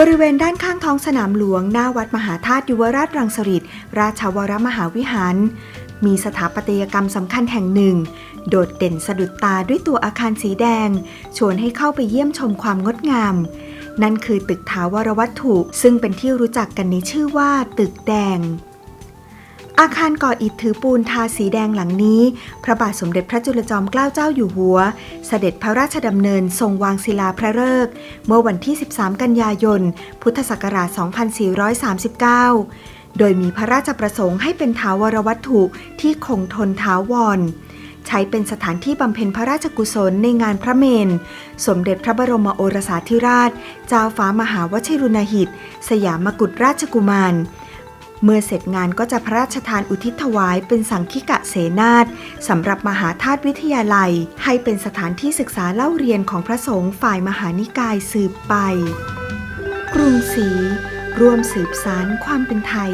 บริเวณด้านข้างท้องสนามหลวง หน้าวัดมหาธาตุยุวราชรังสฤษราชวรมหาวิหาร มีสถาปัตยกรรมสำคัญแห่งหนึ่ง โดดเด่นสะดุดตาด้วยตัวอาคารสีแดง ชวนให้เข้าไปเยี่ยมชมความงดงาม นั่นคือตึกถาวรวัตถุ ซึ่งเป็นที่รู้จักกันในชื่อว่าตึกแดง อาคารก่ออิฐถือปูนทาสีแดงหลังนี้ พระบาทสมเด็จพระจุลจอมเกล้าเจ้าอยู่หัว เสด็จพระราชดำเนินทรงวางศิลาพระฤกษ์เมื่อวันที่ 13 กันยายน พุทธศักราช 2439 โดยมีพระราชประสงค์ให้เป็นถาวรวัตถุที่คงทนถาวร ใช้เป็นสถานที่บำเพ็ญพระราชกุศลในงานพระเมน สมเด็จพระบรมโอรสาธิราช เจ้าฟ้ามหาวชิรุณหิต สยามกุฎราชกุมาร เมื่อเสร็จงานก็จะพระราชทานอุทิศถวายเป็นสังคิกะเสนาถสำหรับมหาธาตุวิทยาลัย ให้เป็นสถานที่ศึกษาเล่าเรียนของพระสงฆ์ฝ่ายมหานิกายสืบไป กรุงศรีร่วมสืบสารความเป็นไทย